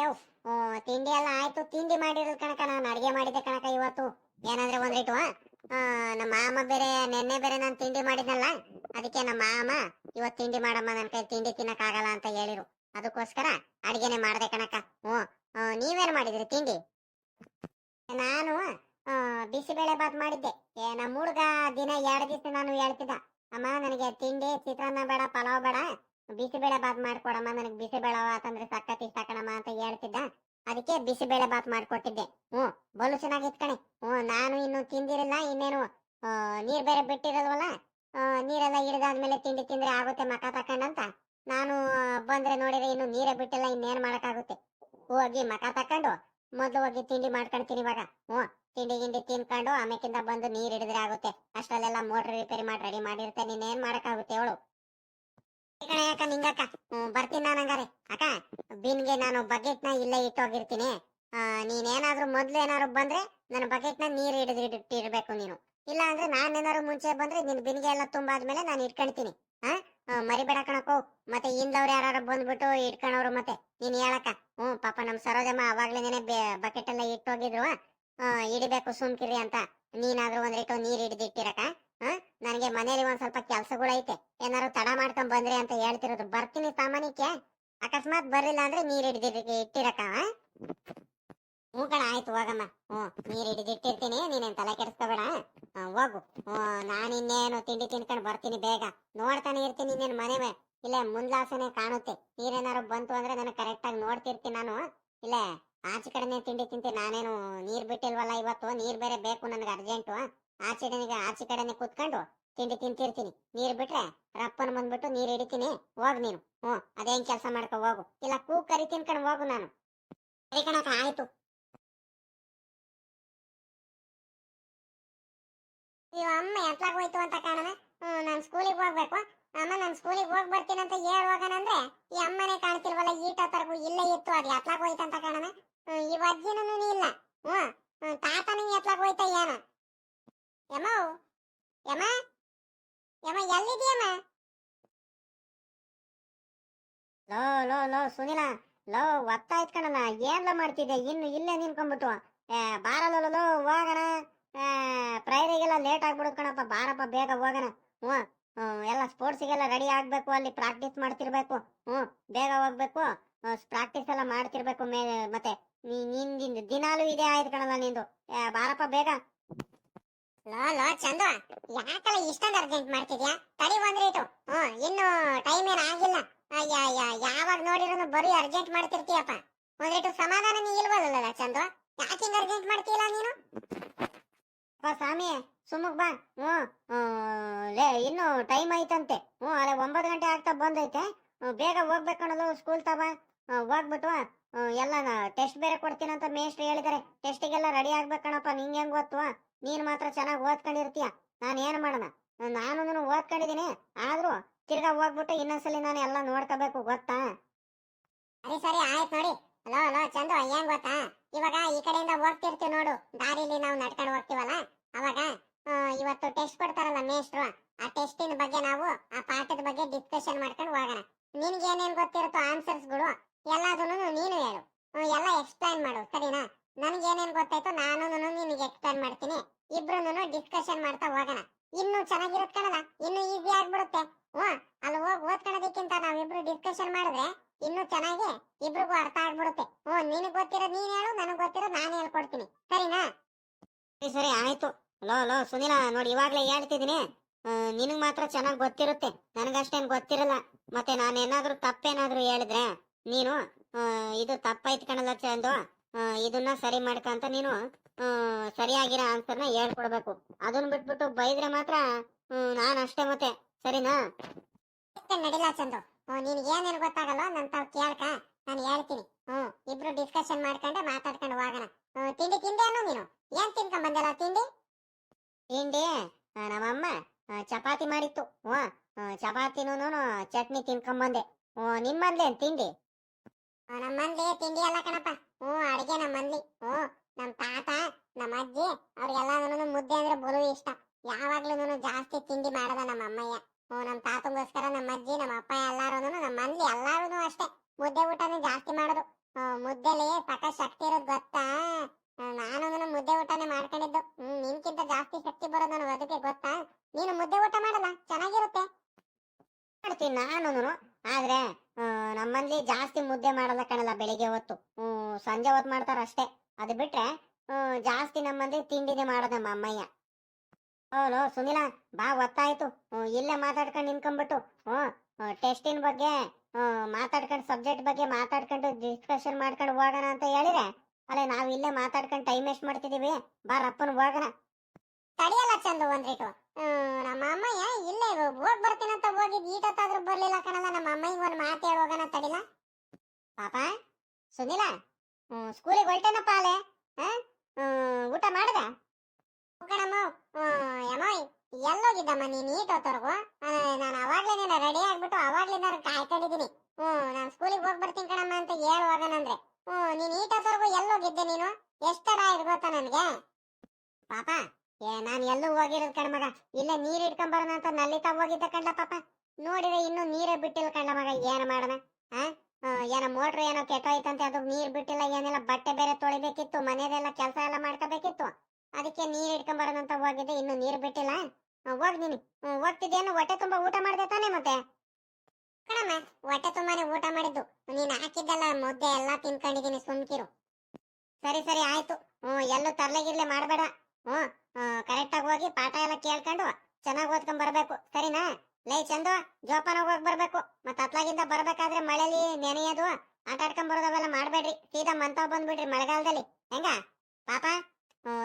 ತಿಂಡಿ ಎಲ್ಲ ಆಯ್ತು ತಿಂಡಿ ಮಾಡಿರೋ ಕಣಕ ನಾನು ಅಡಿಗೆ ಮಾಡಿದ್ದೆ ಕಣಕ ಇವತ್ತು. ಏನಂದ್ರೆ ಒಂದಿಟ್ಟು ಹಾ ನಮ್ಮ ಮಾಮ ಬೇರೆ ನೆನ್ನೆ ಬೇರೆ ನಾನು ತಿಂಡಿ ಮಾಡಿದ್ನಲ್ಲ ಅದಕ್ಕೆ ನಮ್ಮ ಮಾಮ ಇವತ್ತು ತಿಂಡಿ ಮಾಡಮ್ಮ ನನ್ನ ಕೈ ತಿಂಡಿ ತಿನ್ನಕ್ ಆಗಲ್ಲ ಅಂತ ಹೇಳಿರು. ಅದಕ್ಕೋಸ್ಕರ ಅಡಿಗೆನೆ ಮಾಡ್ದೆ ಕಣಕ. ಆ, ನೀವೇನ್ ಮಾಡಿದ್ರಿ ತಿಂಡಿ? ನಾನು ಬಿಸಿಬೇಳೆ ಬಾತ್ ಮಾಡಿದ್ದೆ. ನಮ್ಮ ಹುಡುಗ ದಿನ ಎರಡು ದಿವಸ ನಾನು ಹೇಳ್ತಿದ್ದ, ಅಮ್ಮ, ನನಗೆ ತಿಂಡಿ, ಚಿತ್ರಾನ್ನ ಬೇಡ, ಪಲಾವ್ ಬೇಡ, ಬಿಸಿಬೇಳೆ ಬಾತ್ ಮಾಡ್ಕೊಡಮ್ಮ, ನನಗೆ ಬಿಸಿಬೇಳೆ ಬಾತ್ ಅಂದ್ರೆ ಸಖತ್ ಇಷ್ಟ ಅಂತ ಹೇಳ್ತಿದ್ದ. ಅದಕ್ಕೆ ಬಿಸಿಬೇಳೆ ಬಾತ್ ಮಾಡ್ಕೊಟ್ಟಿದ್ದೆ. ಹ್ಞೂ, ಬಲು ಚೆನ್ನಾಗಿತ್ತು ಕಣೆ. ಹ್ಞೂ, ನಾನು ಇನ್ನು ತಿಂದಿರಲ್ಲ, ಇನ್ನೇನು ನೀರು ಬೇರೆ ಬಿಟ್ಟಿರಲ್ವಲ್ಲ ನೀರೆಲ್ಲ ಹಿಡಿದಾದ್ಮೇಲೆ ತಿಂಡಿ ತಿಂದ್ರೆ ಆಗುತ್ತೆ ಮಕ ತಕೊಂಡಂತ. ನಾನು ಬಂದ್ರೆ ನೋಡಿದ್ರೆ ಇನ್ನು ನೀರೇ ಬಿಟ್ಟಿಲ್ಲ, ಇನ್ನೇನು ಮಾಡಕ್ಕಾಗುತ್ತೆ? ಹೋಗಿ ಮಕ ತಕೊಂಡು ಮೊದ್ಲು ಹೋಗಿ ತಿಂಡಿ ಮಾಡ್ಕೊಂತೀನಿ ಇವಾಗ. ಹ್ಞೂ ತಿಂಡಿ ಗಿಂಡಿ ತಿನ್ಕೊಂಡು ಆಮೇಕಿಂದ ಬಂದು ನೀರ್ ಹಿಡಿದ್ರೆ ಆಗುತ್ತೆ. ಅಷ್ಟರಲ್ಲೆಲ್ಲ ಮೋಟರ್ ರಿಪೇರಿ ಮಾಡಿ ರೆಡಿ ಮಾಡಿರುತ್ತೆ. ನೀನೇನ್ ಮಾಡಕ್ಕಾಗುತ್ತೆ ಅವಳು ಕಣ ಯಾಕ ನಿಂಗಕ್ಕ? ಹ್ಮ್ ಬರ್ತೀನಿ ನಾನು ಹಂಗಾರೆ. ಅಕ್ಕ ಬಿನ್ಗೆ ನಾನು ಬಕೆಟ್ನ ಇಲ್ಲೇ ಇಟ್ಟೋಗಿರ್ತೀನಿ. ನೀನೇನಾದ್ರೂ ಮೊದ್ಲು ಏನಾದ್ರು ಬಂದ್ರೆ ನನ್ನ ಬಕೆಟ್ನ ನೀರ್ ಹಿಡಿದು ಇಟ್ಟಿರ್ಬೇಕು ನೀನು. ಇಲ್ಲ ಅಂದ್ರೆ ನಾನ್ ಏನಾದ್ರು ಮುಂಚೆ ಬಂದ್ರೆ ನಿನ್ ಬಿನ್ಗೆ ಎಲ್ಲ ತುಂಬಾದ್ಮೇಲೆ ನಾನು ಆ, ಮರಿಬೇಡ ಕಣಕೋ ಮತ್ತೆ ಹಿಂದವ್ರು ಯಾರು ಬಂದ್ಬಿಟ್ಟು ಇಟ್ಕೊಳವ್ರು ಮತ್ತೆ. ನೀನ್ ಹೇಳಕ್ಕ. ಹ್ಮ್ ಪಾಪ ನಮ್ ಸರೋಜಮ್ಮ ಅವಾಗ್ಲೇನೆ ಬಕೆಟ್ ಎಲ್ಲ ಇಟ್ಟೋಗಿದ್ರು. ಆ, ಹಿಡಿಬೇಕು ಸುಮ್ಕಿರಿ ಅಂತ. ನೀನಾದ್ರೂ ಒಂದ್ ಇಟ್ಟು ನೀರ್ ಹಿಡಿದಿಟ್ಟಿರಕ ಹಾ? ನನಗೆ ಮನೇಲಿ ಒಂದ್ ಸ್ವಲ್ಪ ಕೆಲ್ಸಗಳೈತೆ ಏನಾದ್ರು ತಡ ಮಾಡ್ಕೊಂಡ್ ಬಂದ್ರಿ ಅಂತ ಹೇಳ್ತಿರೋದು. ಬರ್ತೀನಿ ಸಾಮಾನ್ಯಕ್ಕೆ. ಅಕಸ್ಮಾತ್ ಬರ್ಲಿಲ್ಲ ಅಂದ್ರೆ ನೀರ್ ಹಿಡಿದಿ ಇಟ್ಟಿರಕ? ಹ್ಞೂ ಆಯ್ತು, ಹೋಗಮ್ಮ. ಹ್ಞೂ, ನೀರ್ ಹಿಡಿದಿಟ್ಟಿರ್ತೀನಿ, ನೀನೇನ್ ತಲೆ ಕೆಡಿಸ್ಕೋಬೇಡ. ಹೋಗು. ಹ್ಞೂ, ನಾನು ಇನ್ನೇನು ತಿಂಡಿ ತಿನ್ಕೊಂಡು ಬರ್ತೀನಿ ಬೇಗ. ನೋಡ್ತಾನೆ ಇರ್ತೀನಿ ಇನ್ನೇನು ಮನೆ ಮೇ- ಇಲ್ಲೇ ಮುಂದ್ಲಾಸನೆ ಕಾಣುತ್ತೆ. ನೀರೇನಾರು ಬಂತು ಅಂದ್ರೆ ನಾನು ಕರೆಕ್ಟ್ ಆಗಿ ನೋಡ್ತಿರ್ತೀನಿ ನಾನು. ಇಲ್ಲ ಆಚೆ ಕಡೆನೆ ತಿಂಡಿ ತಿಂತೀನಿ. ನಾನೇನು ನೀರ್ ಬಿಟ್ಟಿಲ್ವಲ್ಲ ಇವತ್ತು? ನೀರ್ ಬೇರೆ ಬೇಕು ನನಗೆ ಅರ್ಜೆಂಟು ಆಚೆ ಕಡೆಗೆ, ಆಚೆ ಕಡೆನೆ ಕೂತ್ಕೊಂಡು ತಿಂಡಿ ತಿಂತಿರ್ತೀನಿ. ನೀರ್ ಬಿಟ್ರೆ ರಪ್ಪನ್ ಬಂದ್ಬಿಟ್ಟು ನೀರ್ ಹಿಡಿತೀನಿ. ಹೋಗ್ ನೀನು. ಹ್ಞೂ, ಅದೇನ್ ಕೆಲಸ ಮಾಡ್ಕೊ, ಹೋಗು. ಇಲ್ಲ ಕೂ ಕರಿ ತಿನ್ಕೊಂಡು ಹೋಗು ನಾನು. ಸರಿ ಆಯಿತು ಆಯ್ತು. ಅಯ್ಯೋ ಅಮ್ಮ ಎತ್ಲಾಗ ಹೋಯ್ತು ಅಂತ ಕಾಣನ ಹ್ಮ್ ನಾನು ಸ್ಕೂಲಿಗೆ ಹೋಗ್ಬೇಕು. ಅಮ್ಮ ನಾನು ಸ್ಕೂಲಿಗೆ ಹೋಗಿ ಬರ್ತೀನಿ ಅಂತ ಹೇಳುವಾಗನಂದ್ರೆ ಈ ಅಮ್ಮನೇ ಕಾಣ್ತಿಲ್ವಲ್ಲ ಈಟ ತರಗು ಇಲ್ಲೇ ಇತ್ತು ಅದು ಎತ್ಲಾಗ ಹೋಯ್ತು ಅಂತ ಕಾಣನ ಹ್ಮ್, ಈ ಅಜ್ಜಿನೂ ಇಲ್ಲ. ಹ್ಮ್ ತಾತನೂ ಎತ್ಲಾಗ ಹೋಯ್ತ ಏನ ಯಮ್ಮ ಯಮ್ಮ ಯಮ್ಮ ಎಲ್ಲಿದ್ಯಮ್ಮ? ಲೋ ಲೋ ಲೋ ಸುನಿಲ ಲೋ ಒತ್ತಾಯ್ತು ಕಣಲ್ಲ ಏನ್ಲ ಮಾಡ್ತಿದ್ದೆ ಇನ್ನು ಇಲ್ಲೇ ನಿನ್ಕೊಂಡ್ಬಿಟ್ಟು ಏ ಬಾರಲ್ಲ ಲೋ ಹೋಗೋಣ. ಪ್ರೈರಿಗೆಲ್ಲ ಲೇಟ್ ಆಗ್ಬಿಡುತ್ತೆ ಕಣಪ್ಪ. ಬಾರಪ್ಪ, ಬೇಗ ಹೋಗೋಣ. ಹ್ಞೂ ಎಲ್ಲ ಸ್ಪೋರ್ಟ್ಸಿಗೆಲ್ಲ ರೆಡಿ ಆಗಬೇಕು, ಅಲ್ಲಿ ಪ್ರಾಕ್ಟೀಸ್ ಮಾಡ್ತಿರ್ಬೇಕು. ಹ್ಞೂ, ಬೇಗ ಹೋಗ್ಬೇಕು. ಪ್ರಾಕ್ಟೀಸ್ ಎಲ್ಲ ಮಾಡ್ತಿರ್ಬೇಕು ಮೇ, ಮತ್ತೆ ನಿಂದ ದಿನಾಲು ಇದೆ ಆಯ್ತು ಕಣಲ್ಲ ನಿಂದು. ಬಾರಪ್ಪ, ಬೇಗ. ಲೋ ಲೋ, ಚಂದು. ಯಾಕಲ್ಲ ಇಷ್ಟೊಂದು ಅರ್ಜೆಂಟ್ ಮಾಡ್ತಿದ್ಯಾ? ತಡಿ ಬಂದ್ರಿತು ಹ್ಮ್ ಇನ್ನು ಟೈಮ್ ಏನ್ ಆಗಿಲ್ಲ. ಯಾವಾಗ ನೋಡಿರೋನು ಬರೀ ಅರ್ಜೆಂಟ್ ಮಾಡ್ತಿರ್ತೀಯಪ್ಪ. ಒಂದಿಟ್ಟು ಸಮಾಧಾನ ನೀ ಇಲ್ವಲ್ಲ ಚಂದು? ಯಾಕೆ ಹಿಂಗ್ ಅರ್ಜೆಂಟ್ ಮಾಡ್ತೀಯಲ್ಲ ನೀನು? ಅಪ್ಪ ಸ್ವಾಮಿ ಸುಮ್ಮಕ್ ಬಾ. ಹ್ಮ್, ಲೇ ಇನ್ನು ಟೈಮ್ ಐತಂತೆ. ಹ್ಞೂ ಅಲ್ಲೇ ಒಂಬತ್ತು ಗಂಟೆ ಆಗ್ತಾ ಬಂದೈತೆ. ಬೇಗ ಹೋಗ್ಬೇಕು ಅನ್ನೋದು ಸ್ಕೂಲ್ ತವ. ಹೋಗ್ಬಿಟ್ಟು ಎಲ್ಲ ಟೆಸ್ಟ್ ಬೇರೆ ಕೊಡ್ತೀನಂತ ಮೇಷ್ಟ್ರು ಹೇಳಿದಾರೆ. ಟೆಸ್ಟಿಗೆಲ್ಲ ರೆಡಿ ಆಗ್ಬೇಕಣಪ್ಪ ನಿಂಗೆ ಹೆಂಗ್ ಗೊತ್ತು? ನೀನು ಮಾತ್ರ ಚೆನ್ನಾಗಿ ಓದ್ಕೊಂಡಿರ್ತೀಯ. ನಾನು ಏನು ಮಾಡೋಣ? ನಾನು ಓದ್ಕೊಂಡಿದ್ದೀನಿ ಆದ್ರೂ ತಿರ್ಗಾ ಹೋಗ್ಬಿಟ್ಟು ಇನ್ನೊಂದ್ಸಲಿ ನಾನು ಎಲ್ಲ ನೋಡ್ಕೋಬೇಕು ಗೊತ್ತಾ? ಸರಿ ಸರಿ ಆಯ್ತು ನೋಡಿ. ಹಲೋ ಹಲೋ ಚಂದ್ರ ಏನ್ ಗೊತ್ತಾ? ಇವಾಗ ಈ ಕಡೆಯಿಂದ ಹೋಗ್ತಿರ್ತೀವಿ ನೋಡು. ದಾರಿಲಿ ನಾವು ನಡ್ಕೊಂಡು ಹೋಗ್ತೀವಲ್ಲ? ಅವಾಗ ಇವತ್ತು ಟೆಸ್ಟ್ ಕೊಡ್ತಾರಲ್ಲ ಮೇಸ್ಟ್ರು ಆ ಟೆಸ್ಟಿನ ಬಗ್ಗೆ ನಾವು, ಆ ಪಾಠದ ಬಗ್ಗೆ ಡಿಸ್ಕಷನ್ ಮಾಡ್ಕೊಂಡು ಹೋಗೋಣ. ನಿನ್ಗೆ ಏನೇನ್ ಗೊತ್ತಿರುತ್ತೋ ಆನ್ಸರ್ಸ್ಗಳು ಎಲ್ಲದನ್ನು ನೀನು ಹೇಳು. ಎಲ್ಲ ಎಕ್ಸ್ಪ್ಲೈನ್ ಮಾಡು, ಸರಿನಾ? ನನಗೆ ಏನೇನ್ ಗೊತ್ತಾಯ್ತು ನಾನು ನಿನಗೆ ಎಕ್ಸ್ಪ್ಲೈನ್ ಮಾಡ್ತೀನಿ. ಇಬ್ರು ಡಿಸ್ಕಷನ್ ಮಾಡ್ತಾ ಹೋಗೋಣ. ಇನ್ನು ಚೆನ್ನಾಗಿರುತ್ತೆ ಕಣಲ್ಲ? ಇನ್ನು ಈಸಿ ಆಗ್ಬಿಡುತ್ತೆ. ಹ್ಮ್, ಅಲ್ಲಿ ಹೋಗಿ ಓದ್ಕೊಳ್ಳೋದಕ್ಕಿಂತ ನಾವಿಬ್ರು ಡಿಸ್ಕಷನ್ ಮಾಡಿದ್ರೆ ಇನ್ನು ಚೆನ್ನಾಗಿ ಇಬ್ರಿಗೂ ಅರ್ಥ ಆಗ್ಬಿಡುತ್ತೆ. ಓ ನಿನಗ್ ಗೊತ್ತಿರೋ ನೀನ್ ಹೇಳು ನನಗ್ ಗೊತ್ತಿರೋ ನಾನು ಹೇಳ್ಕೊಡ್ತೀನಿ. ಸರಿನಾ? ಸರಿ ಸರಿ ಆಯ್ತು. ಲೋ ಲೋ ಸುನಿಲ ನೋಡಿ ಇವಾಗ್ಲೇ ಹೇಳ್ತಿದ್ದೀನಿ. ನಿನಗ್ ಮಾತ್ರ ಚೆನ್ನಾಗಿ ಗೊತ್ತಿರುತ್ತೆ. ನನಗಷ್ಟೇನ್ ಗೊತ್ತಿರಲ್ಲ. ಮತ್ತೆ ನಾನೇನಾದ್ರೂ ತಪ್ಪೇನಾದ್ರೂ ಹೇಳಿದ್ರೆ ನೀನು ಇದು ತಪ್ಪಾಯ್ತು ಕಣಲ್ಲ ಚಂದು ಇದನ್ನ ಸರಿ ಮಾಡ್ಕಂತ ನೀನು ಸರಿಯಾಗಿರೋ ಆನ್ಸರ್ನ ಹೇಳ್ಕೊಡ್ಬೇಕು. ಅದನ್ನ ಬಿಟ್ಬಿಟ್ಟು ಬೈದ್ರೆ ಮಾತ್ರ ನಾನು ಅಷ್ಟೇ ಮತ್ತೆ. ಸರಿನಾ? ನಡಿಲ್ಲ ಚಂದು. ನಿನ್ಗೆ ಏನೇನು ಗೊತ್ತಾಗಲ್ಲ ನನ್ ತಾವ್ ಕೇಳ್ಕ. ನಾನು ಹೇಳ್ತೀನಿ. ಹ್ಮ್ ಇಬ್ರು ಡಿಸ್ಕಷನ್ ಮಾಡ್ಕೊಂಡೆ ಮಾತಾಡ್ಕೊಂಡು ಹೋಗೋಣ. ತಿಂಡಿ ತಿಂದೆ ಅನ್ನೋ ನೀನು? ಏನ್ ತಿನ್ಕೊಂಡ್ ಬಂದಲ್ಲ ತಿಂಡಿ? ತಿಂಡಿ ನಮ್ಮಮ್ಮ ಚಪಾತಿ ಮಾಡಿತ್ತು. ಆ, ಚಪಾತಿನೂ ಚಟ್ನಿ ತಿನ್ಕೊಂಬಂದೆ ಹ್ಮ್ ನಿಮ್ಮಂದ್ಲೇನ್ ತಿಂಡಿ? ನಮ್ಮ ತಿಂಡಿ ಅಲ್ಲ ಕಣಪ್ಪ. ಹ್ಮ್ ಅಡಿಗೆ ನಮ್ಮ ಹ್ಮ್ ನಮ್ ತಾತ ನಮ್ಮ ಅಜ್ಜಿ ಅವ್ರಿಗೆಲ್ಲಾನು ಮುದ್ದೆ ಅಂದ್ರೆ ಬಲು ಇಷ್ಟ. ಯಾವಾಗ್ಲೂ ಜಾಸ್ತಿ ತಿಂಡಿ ಮಾಡದ ನಮ್ಮ ಅಮ್ಮಯ್ಯ ತಾತನಗೋಸ್ಕರ ತಾತಂಗೋಸ್ಕರ ನಮ್ಮ ಅಜ್ಜಿ ನಮ್ಮ ಅಪ್ಪ ಎಲ್ಲಾರು ನಮ್ಮ ಮಂದಿ ಎಲ್ಲಾರು ಅಷ್ಟೇ. ಮುದ್ದೆ ಊಟನೇ ಜಾಸ್ತಿ ಮಾಡೋದು. ಮುದ್ದೆಲಿ ಸಕ ಶಕ್ತಿ ಇರೋದು ಗೊತ್ತಾ? ನಾನು ಮುದ್ದೆ ಊಟನೇ ಮಾಡ್ಕೊಂಡಿದ್ದು. ಹ್ಮ್ ನಿನ್ಕಿಂತ ಜಾಸ್ತಿ ಶಕ್ತಿ ಬರೋದು ನನಗೆ ಅದಕ್ಕೆ ಗೊತ್ತಾ? ನೀನು ಮುದ್ದೆ ಊಟ ಮಾಡಲ್ಲ, ಚೆನ್ನಾಗಿರುತ್ತೆ. ಮಾಡ್ತೀನಿ ನಾನು ಆದ್ರೆ ನಮ್ಮಲ್ಲಿ ಜಾಸ್ತಿ ಮುದ್ದೆ ಮಾಡಲ್ಲ ಕಣಲ್ಲ ಬೆಳಿಗ್ಗೆ ಹೊತ್ತು. ಹ್ಮ್ ಸಂಜೆ ಹೊತ್ತು ಮಾಡ್ತಾರ ಅಷ್ಟೇ ಅದು ಬಿಟ್ರೆ ಜಾಸ್ತಿ ನಮ್ಮಲ್ಲಿ ತಿಂಡಿನೇ ಮಾಡೋದು ನಮ್ಮ ಅಮ್ಮಯ್ಯ. ಓಲೋ ಸುನಿಲ ಬಾ ಗೊತ್ತಾಯ್ತು ಇಲ್ಲೇ ಮಾತಾಡ್ಕೊಂಡು ನಿಂತ್ಕೊಂಡ್ಬಿಟ್ಟು ಹ್ಮ್ ಟೆಸ್ಟಿನ ಬಗ್ಗೆ ಮಾತಾಡ್ಕೊಂಡು ಸಬ್ಜೆಕ್ಟ್ ಬಗ್ಗೆ ಮಾತಾಡ್ಕೊಂಡು ಡಿಸ್ಕಷನ್ ಮಾಡ್ಕೊಂಡು ಹೋಗೋಣ ಅಂತ ಹೇಳಿದ್ರೆ ಅಲ್ಲೇ ನಾವು ಇಲ್ಲೇ ಮಾತಾಡ್ಕೊಂಡು ಟೈಮ್ ವೇಸ್ಟ್ ಮಾಡ್ತಿದೀವಿ. ಬಾ ರಪ್ಪನ್ ಹೋಗೋಣ. ತಡಿಯಲ್ಲ ಚಂದು ಒಂದ್ರಿಟು. ನಮ್ಮ ಅಮ್ಮಯ್ಯ ಇಲ್ಲೇ ಹೋಗ್ ಬರ್ತೀನಂತ ಹೋಗಿದ್ ಈಟತ್ತಾದ್ರೂ ಬರ್ಲಿಲ್ಲ ಕಣಲ್ಲ ನಮ್ಮ ಅಮ್ಮಯ್ಯ ಒಂದ್ ಮಾತು ಹೇಳಿ ಹೋಗೋಣ ತಡಿಲ. ಪಾಪ ಸುನಿಲ ಸ್ಕೂಲಿಗೆ ಹೊಲ್ಟೇನಪ್ಪ ಅಲೆ ಹ? ಹ್ಮ್, ಊಟ ಮಾಡ್ದ? ಎಲ್ಲೋಗಿದ್ದಮ್ಮ ನೀನ್ ಈಟೋತ್ತರ್ಗು ನಾನು ಅವಾಗ್ಲೇ ರೆಡಿ ಆಗ್ಬಿಟ್ಟು ಅವಾಗ್ಲಿಂದ ಕಾಯ್ಕೊಂಡಿದ್ದೀನಿ. ಹ್ಮ್ ನಾನು ಸ್ಕೂಲಿಗೆ ಹೋಗಿ ಬರ್ತೀನಿ ಕಣಮ್ಮ ಅಂತ ಹೇಳುವಾಗ ಅಂದ್ರೆ ಹ್ಮ್ ನೀನ್ ಈಟೋತ್ತರ್ಗು ಎಲ್ಲೋಗಿದ್ದೆ ನೀನು? ಎಷ್ಟರ ಗೊತ್ತಾ ನನ್ಗೆ? ಪಾಪ ಏ ನಾನು ಎಲ್ಲೂ ಹೋಗಿರೋದು ಕಣ್ಮಗ ಇಲ್ಲೇ ನೀರ್ ಇಟ್ಕೊಂಡ್ ಬರೋಣ ಅಂತ ನಲ್ಲಿ ತಾವ್ ಹೋಗಿದ್ದೆ ಕಂಡ ಪಾಪ. ನೋಡಿದ್ರೆ ಇನ್ನೂ ನೀರೇ ಬಿಟ್ಟಿಲ್ಲ ಕಣಮಗ ಮಗ. ಏನ್ ಮಾಡೋಣ ಆ, ಏನೋ ಮೋಟ್ರ್ ಏನೋ ಕೆಟ್ಟೋಯ್ತಂತೆ ಅದಕ್ಕೆ ನೀರ್ ಬಿಟ್ಟಿಲ್ಲ ಏನಿಲ್ಲ ಬಟ್ಟೆ ಬೇರೆ ತೊಳಿಬೇಕಿತ್ತು ಮನೆಯದೆಲ್ಲ ಕೆಲಸ ಎಲ್ಲ ಮಾಡ್ಕೋಬೇಕಿತ್ತು. ಅದಕ್ಕೆ ನೀರ್ ಅಂತ ಹೋಗಿದ್ದೆ, ಇನ್ನು ನೀರ್ ಬಿಟ್ಟಿಲ್ಲ. ಹೋಗ್ ಹೋಗ್ತಿದ್ದೇನು ಹೊಟ್ಟೆ ತುಂಬಾ ಊಟ ಮಾಡಿದೆ ತಾನೇ ಮತ್ತೆ? ಕಣಮ್ಮ, ಹೊಟ್ಟೆ ತುಂಬಾನೇ ಊಟ ಮಾಡಿದ್ದು. ನೀನ್ ಹಾಕಿದ್ದೆಲ್ಲ ಮುದ್ದೆ ಎಲ್ಲಾ ತಿನ್ಕೊಂಡಿದೀನಿ ಸುಮ್ಕಿರು. ಸರಿ ಸರಿ, ಆಯ್ತು. ಹ್ಮ್, ಎಲ್ಲೂ ತರ್ಲೆಗಿರ್ಲೆ ಮಾಡಬೇಡ. ಕರೆಕ್ಟ್ ಆಗಿ ಹೋಗಿ ಪಾಠ ಎಲ್ಲ ಕೇಳ್ಕೊಂಡು ಚೆನ್ನಾಗಿ ಓದ್ಕೊಂಡ್ ಬರ್ಬೇಕು. ಸರಿನಾ? ಲೈ, ಚಂದ ಜೋಪಾನ ಹೋಗಿ ಬರ್ಬೇಕು. ಮತ್ತ ಅತ್ಲಾಗಿಂದ ಬರ್ಬೇಕಾದ್ರೆ ಮಳೆಲಿ ನೆನೆಯೋದು ಆಟ ಆಡ್ಕೊಂಡ್ ಬರೋದವೆಲ್ಲ ಮಾಡ್ಬೇಡ್ರಿ. ಸೀದಾ ಮಂತ ಬಂದ್ಬಿಡ್ರಿ ಮಳೆಗಾಲದಲ್ಲಿ. ಹೆಂಗ? ಪಾಪ?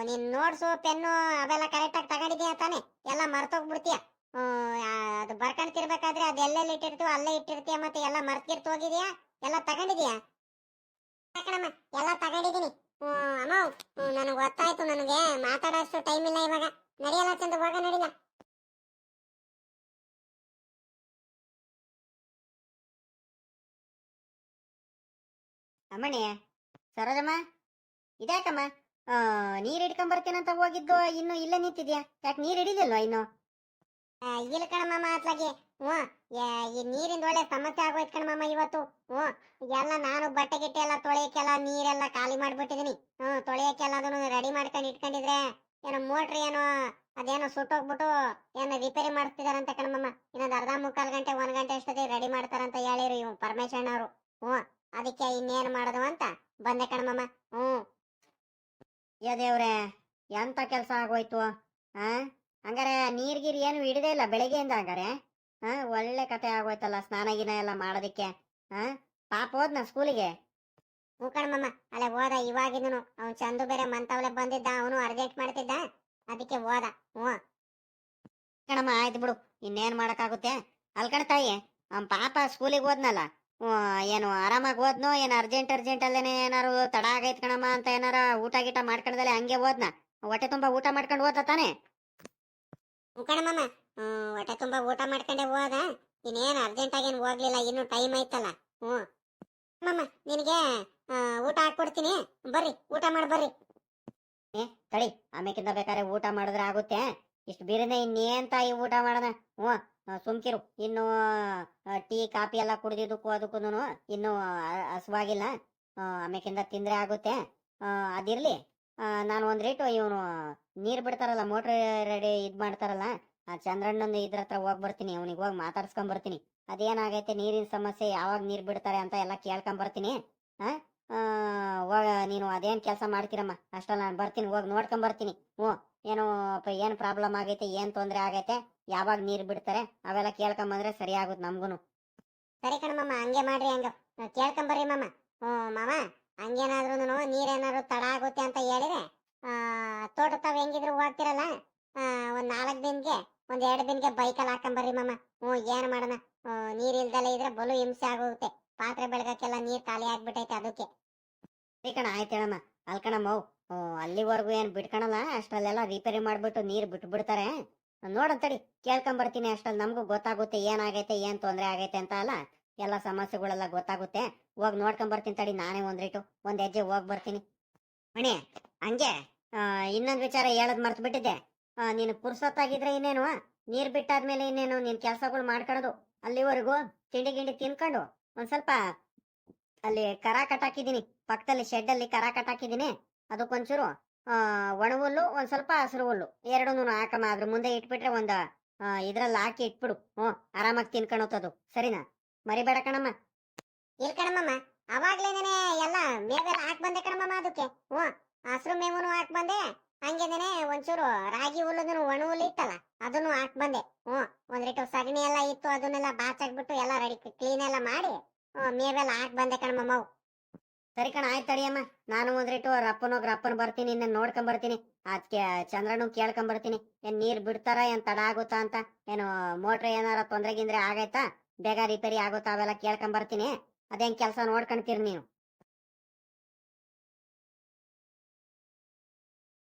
ನೀನ್ ನೋಟ್ಸು ಪೆನ್ನು ಅವೆಲ್ಲ ಕರೆಕ್ಟ್ ಆಗಿ ತಗೊಂಡಿದ್ಯಾ ತಾನೆ? ಎಲ್ಲ ಮರ್ತೋಗ್ಬಿಡ್ತೀಯ? ಅದು ಬರ್ಕೊಂತಿರ್ಬೇಕಾದ್ರೆ ಅದು ಎಲ್ಲೆಲ್ಲಿ ಇಟ್ಟಿರ್ತೀವೋ ಅಲ್ಲೇ ಇಟ್ಟಿರ್ತೀಯ ಮತ್ತೆ ಎಲ್ಲ ಮರ್ತಿರ್ತು ಹೋಗಿದ್ಯಾ? ಎಲ್ಲ ತಗೊಂಡಿದ್ಯಾ? ಕಣಮ್ಮ ಎಲ್ಲ ತಗೊಂಡಿದೀನಿ ಹ್ಮ್, ಅಮ್ಮ ನನಗೆ ಗೊತ್ತಾಯ್ತು ನನಗೆ. ಮಾತಾಡೋಷ್ಟು ಟೈಮ್ ಇಲ್ಲ ಇವಾಗ. ನಡೆಯಲ್ಲ ಚಂದ ಹೋಗ ನಡಿಲ್ಲ ಅಮ್ಮಣಿ ಸರೋಜಮ್ಮ ಇದ್ಯಾಕಮ್ಮ ಆ, ನೀರ್ ಹಿಡ್ಕೊಂಡ್ ಬರ್ತೀನಂತ ಹೋಗಿದ್ದು, ಇನ್ನು ಇಲ್ಲೇ ನಿಂತಿದ್ಯಾ? ಯಾಕೆ ನೀರ್ ಹಿಡಿದಿಲ್ವಾ ಇನ್ನು? ಇಲ್ಲ ಕಣಮ್ಮ ಅತ್ಲಾಗೆ. ಹ್ಞೂ ಈ ನೀರಿಂದ ಒಳ್ಳೆ ಸಮಸ್ಯೆ ಆಗೋಯ್ತು ಕಣಮ್ಮ ಇವತ್ತು. ಹ್ಞೂ, ಎಲ್ಲ ನಾನು ಬಟ್ಟೆ ಗಿಟ್ಟೆ ಎಲ್ಲ ತೊಳೆಯಕ್ಕೆಲ್ಲ ನೀರೆಲ್ಲ ಖಾಲಿ ಮಾಡ್ಬಿಟ್ಟಿದೀನಿ. ಹ್ಞೂ ತೊಳೆಯಕ್ಕೆಲ್ಲ ಅದನ್ನು ರೆಡಿ ಮಾಡ್ಕೊಂಡು ಇಟ್ಕೊಂಡಿದ್ರೆ ಏನೋ ಮೋಟ್ರ್ ಏನೋ, ಅದೇನೋ ಸುಟ್ಟೋಗ್ಬಿಟ್ಟು ಏನೋ ರಿಪೇರಿ ಮಾಡಿಸ್ತಿದಾರಂತೆ ಕಣಮ್ಮ ಇನ್ನೊಂದು ಅರ್ಧ ಮುಕ್ಕಾಲು ಗಂಟೆ, ಒಂದು ಗಂಟೆ ಅಷ್ಟೊತ್ತಿಗೆ ರೆಡಿ ಮಾಡ್ತಾರಂತ ಹೇಳಿರು ಇವ್ ಪರಮೇಶಣ್ಣ ಅವರು ಹ್ಞೂ, ಅದಕ್ಕೆ ಇನ್ನೇನು ಮಾಡೋದು ಅಂತ ಬಂದೆ ಕಣಮ್ಮ ಹ್ಞೂ. ಯಾ ದೇವ್ರೆ, ಎಂತ ಕೆಲಸ ಆಗೋಯ್ತು? ಆ? ಹಂಗಾರೆ ನೀರ್ ಗೀರ್ ಏನು ಹಿಡಿದೇ ಇಲ್ಲ ಬೆಳಿಗ್ಗೆಯಿಂದ ಹಂಗಾರೆ? ಹಾ ಒಳ್ಳೆ ಕತೆ ಆಗೋಯ್ತಲ್ಲ ಸ್ನಾನ ಗಿನ ಎಲ್ಲ ಮಾಡೋದಿಕ್ಕೆ. ಹಾ ಪಾಪ ಹೋದ್ನ ಸ್ಕೂಲಿಗೆ? ಹ್ಞೂ ಕಣಮ್ಮ ಅಲ್ಲೇ ಹೋದ ಇವಾಗಿನೂ ಅವ್ನು ಚಂದು ಬೇರೆ ಮಂತವ್ಲೆ ಬಂದಿದ್ದ, ಅವನು ಅರ್ಜೆಂಟ್ ಮಾಡ್ತಿದ್ದ. ಅದಕ್ಕೆ ಹೋದ. ಹ್ಞೂ. ಕಣಮ್ಮ, ಆಯ್ತು ಬಿಡು. ಇನ್ನೇನ್ ಮಾಡಕ್ಕಾಗುತ್ತೆ? ಅಲ್ಕಣ ತಾಯಿ, ಅವ್ನ ಪಾಪ ಸ್ಕೂಲಿಗೆ ಹೋದ್ನಲ್ಲ. ಏನು ಆರಾಮಾಗಿ ಹೋದ್ನು ಏನು ಅರ್ಜೆಂಟ್ ಅರ್ಜೆಂಟ್ ಅಲ್ಲೇನೆ ಏನಾರು ತಡ ಆಗೈತ್ ಕಣಮ್ಮ ಅಂತ ಏನಾರ ಊಟ ಗೀಟ ಮಾಡ್ಕೊಂಡದಲ್ಲೇ ಹಂಗೆ ಹೋದ್ನ ಹೊಟ್ಟೆ ತುಂಬಾ ಊಟ ಮಾಡ್ಕೊಂಡು ಹೋದ ತಾನೆ? ಕಣಮ್ಮ ಹೊಟ್ಟೆ ತುಂಬಾ ಊಟ ಮಾಡ್ಕೊಂಡೆ ಹೋದ ಇನ್ನೇನು ಅರ್ಜೆಂಟ್ ಆಗೇನು ಹೋಗ್ಲಿಲ್ಲ ಇನ್ನು ಟೈಮ್ ಐತಲ್ಲ ಹ್ಞೂ ಮಮ್ಮ ನಿನಗೆ ಊಟ ಹಾಕ್ಕೊಡ್ತೀನಿ. ಬರ್ರಿ ಊಟ ಮಾಡಿ ಬರ್ರಿ. ಏ ತಳಿ ಆಮೇಕಿಂದ ಬೇಕಾದ್ರೆ ಊಟ ಮಾಡಿದ್ರೆ ಆಗುತ್ತೆ. ಇಷ್ಟು ಬೀರನೆ ಇನ್ನೇನ್ ತಾಯಿ ಊಟ ಮಾಡೋಣ ಹ್ಞೂ ಸುಮ್ಕಿರು. ಇನ್ನು ಟೀ, ಕಾಫಿ ಎಲ್ಲ ಕುಡಿದಿದ್ದಕ್ಕೂ ಅದಕ್ಕೂ ಇನ್ನು ಹಸುವಾಗಿಲ್ಲ. ಆಮೇಕಿಂದ ತಿಂದ್ರೆ ಆಗುತ್ತೆ. ಅದಿರ್ಲಿ. ನಾನು ಒಂದ್ ರೇಟು ಇವನು, ನೀರ್ ಬಿಡ್ತಾರಲ್ಲ, ಮೋಟ್ರ್ ರೆಡಿ ಇದ್ ಮಾಡ್ತಾರಲ್ಲ, ಆ ಚಂದ್ರಣ್ಣನ ಇದ್ರ ಹತ್ರ ಹೋಗ್ ಬರ್ತೀನಿ, ಅವನಿಗೆ ಹೋಗಿ ಮಾತಾಡ್ಸ್ಕೊಂಡ್ ಬರ್ತೀನಿ. ಅದೇನಾಗೈತೆ, ನೀರಿನ ಸಮಸ್ಯೆ, ಯಾವಾಗ ನೀರ್ ಬಿಡ್ತಾರೆ ಅಂತ ಎಲ್ಲ ಕೇಳ್ಕೊಂಡ್ ಬರ್ತೀನಿ. ನೀನು ಅದೇನ್ ಕೆಲಸ ಮಾಡ್ತೀರಮ್ಮ, ಅಷ್ಟಲ್ಲ, ನಾನು ಬರ್ತೀನಿ, ಹೋಗಿ ನೋಡ್ಕೊಂಡ್ ಬರ್ತೀನಿ. ಹ್ಞೂ. ಏನು ಏನು ಪ್ರಾಬ್ಲಮ್ ಆಗೈತೆ ಏನ್ ತೊಂದ್ರೆ ಆಗೈತೆ ಯಾವಾಗ ನೀರ್ ಬಿಡ್ತಾರೆ ಅವೆಲ್ಲ ಕೇಳ್ಕೊಂಡ್ ಬಂದ್ರೆ ಸರಿ ಆಗುತ್ತೆ ನಮ್ಗುನು. ಸರಿ ಕಣಮ್ಮ ಹಂಗೆ ಮಾಡ್ರಿ ಹಂಗ. ಕೇಳ್ಕೊಂಬರ್ರಿ ಮಾಮ. ಹ್ಞೂ ಮಾಮ ಹಂಗೇನಾದ್ರೂ ನೀರೇನಾದ್ರು ತಡ ಆಗುತ್ತೆ ಅಂತ ಹೇಳಿದ್ರೆ ಆ, ತೋಟ ತಾವ್ ಹೆಂಗಿದ್ರು ಹೋಗ್ತಿರಲ್ಲ ಆ, ಒಂದ್ ನಾಲ್ಕು ದಿನಕ್ಕೆ ಒಂದ್ ಎರಡು ದಿನಕ್ಕೆ ಬೈಕಲ್ಲಿ ಹಾಕೊಂಬರ್ರಿ ಮಾಮ. ಹ್ಮ್ ಏನ್ ಮಾಡೋಣ? ನೀರ್ ಇಲ್ದಲೆ ಇದ್ರೆ ಬಲು ಹಿಂಸೆ ಆಗೋಗುತ್ತೆ. ಪಾತ್ರೆ ಬೆಳಗಕ್ಕೆಲ್ಲ ನೀರ್ ಖಾಲಿ ಆಗ್ಬಿಟ್ಟೈತೆ ಅದಕ್ಕೆ. ಸರಿ ಕಣ ಆಯ್ತು ಹೇಳಮ್ಮ. ಅಲ್ಕಣಮ್ಮ ಅಲ್ಲಿವರೆಗೂ ಏನು ಬಿಟ್ಕೊಳಲ್ಲ ಅಷ್ಟ್ರಲ್ಲೆಲ್ಲ ರಿಪೇರಿ ಮಾಡ್ಬಿಟ್ಟು ನೀರು ಬಿಡ್ತಾರೆ. ನೋಡಂತಡಿ ಕೇಳ್ಕೊಂಡ್ ಬರ್ತೀನಿ ಅಷ್ಟ್ರಲ್ಲಿ ನಮಗೂ ಗೊತ್ತಾಗುತ್ತೆ ಏನಾಗೈತೆ, ಏನು ತೊಂದ್ರೆ ಆಗೈತೆ ಅಂತ ಅಲ್ಲ? ಎಲ್ಲ ಸಮಸ್ಯೆಗಳೆಲ್ಲ ಗೊತ್ತಾಗುತ್ತೆ. ಹೋಗಿ ನೋಡ್ಕೊಂಬರ್ತೀನಿ ತಡಿ, ನಾನೇ ಒಂದ್ ರೇಟು, ಒಂದ್ ಹೆಜ್ಜೆ ಹೋಗಿ ಬರ್ತೀನಿ. ಮಣಿ ಹಂಗೆ ಇನ್ನೊಂದು ವಿಚಾರ ಹೇಳದ್ ಮರ್ತು ಬಿಟ್ಟಿದ್ದೆ. ನೀನು ಪುರ್ಸೊತ್ತಾಗಿದ್ರೆ ಇನ್ನೇನು ನೀರು ಬಿಟ್ಟಾದ್ಮೇಲೆ ಇನ್ನೇನು, ನಿನ್ ಕೆಲಸಗಳು ಮಾಡ್ಕೊಳೋದು ಅಲ್ಲಿವರೆಗೂ ತಿಂಡಿ ಗಿಂಡಿ ತಿನ್ಕೊಂಡು ಒಂದು ಸ್ವಲ್ಪ ಅಲ್ಲಿ ಕರ ಕಟ್ಟಾಕಿದೀನಿ ಪಕ್ಕದಲ್ಲಿ ಶೆಡ್ ಅಲ್ಲಿ ಕರ ಕಟ್ಟಾಕಿದೀನಿ ಅದಕ್ಕೊಂಚೂರು ಒಣ ಹುಲ್ಲು ಒಂದ್ ಸ್ವಲ್ಪ ಹಸಿರು ಹುಲ್ಲು ಎರಡೂ ಹಾಕಮ್ಮ ಅದ್ರ ಮುಂದೆ ಇಟ್ಬಿಟ್ರೆ ಒಂದ ಇದ್ರಲ್ಲಿ ಹಾಕಿ ಇಟ್ಬಿಡು. ಹ್ಞೂ, ಆರಾಮಾಗಿ ತಿನ್ಕೊಳತ್ತದು ಸರಿನಾ? ಮರಿಬೇಡ ಕಣಮ್ಮ. ಇಲ್ ಕಣಮ್ಮ ಅವಾಗ್ಲೇನೆ ಎಲ್ಲ ಮೇವೆಲ್ಲ ಹಾಕ್ ಬಂದೆ ಕಣಮ್ಮ ಅದಕ್ಕೆ. ಹ್ಞೂ, ಹಸ್ರು ಮೇವನು ಹಾಕ್ ಬಂದೆ ಹಂಗೇನೆ ಒಂಚೂರು ರಾಗಿ ಹುಲ್ಲದನ್ನು ಒಣ ಹುಲ್ಲು ಇತ್ತಲ್ಲ ಅದನ್ನು ಹಾಕ್ ಬಂದೆ. ಹ್ಞೂ, ಒಂದ್ ರೀಟು ಸಗಣಿ ಎಲ್ಲ ಇತ್ತು, ಅದನ್ನೆಲ್ಲ ಬಾಚಾಕ್ಬಿಟ್ಟು ಎಲ್ಲ ರೆಡಿ ಕ್ಲೀನ್ ಎಲ್ಲ ಮಾಡಿ ಮೇವೆಲ್ಲ ಹಾಕ್ ಬಂದೆ ಕಣಮ್ಮಮ್ಮ ಅವು. ಸರಿ ಕಣ, ಆಯ್ತು ತಡಿಯಮ್ಮ ನಾನು ಒಂದ್ ಅವ್ರ ಅಪ್ಪನೋ ಅಪ್ಪನ ಬರ್ತೀನಿ ಇನ್ನ ನೋಡ್ಕೊಂಡ್ ಬರ್ತೀನಿ. ಅದಕ್ಕೆ ಚಂದ್ರನು ಕೇಳ್ಕೊಂಡ್ ಬರ್ತೀನಿ. ಏನ್ ನೀರ್ ಬಿಡ್ತಾರ, ಏನ್ ತಡ ಆಗುತ್ತಾ ಅಂತ? ಏನು ಮೋಟ್ರ್ ಏನಾರ ತೊಂದ್ರೆ ಗಿಂದ್ರೆ ಆಗೈತಾ? ಬೇಗ ರಿಪೇರಿ ಆಗುತ್ತಾ ಅವೆಲ್ಲ ಕೇಳ್ಕೊಂಡ್ ಬರ್ತೀನಿ. ಅದೇನ್ ಕೆಲಸ ನೋಡ್ಕೊಂತೀರಿ ನೀವು?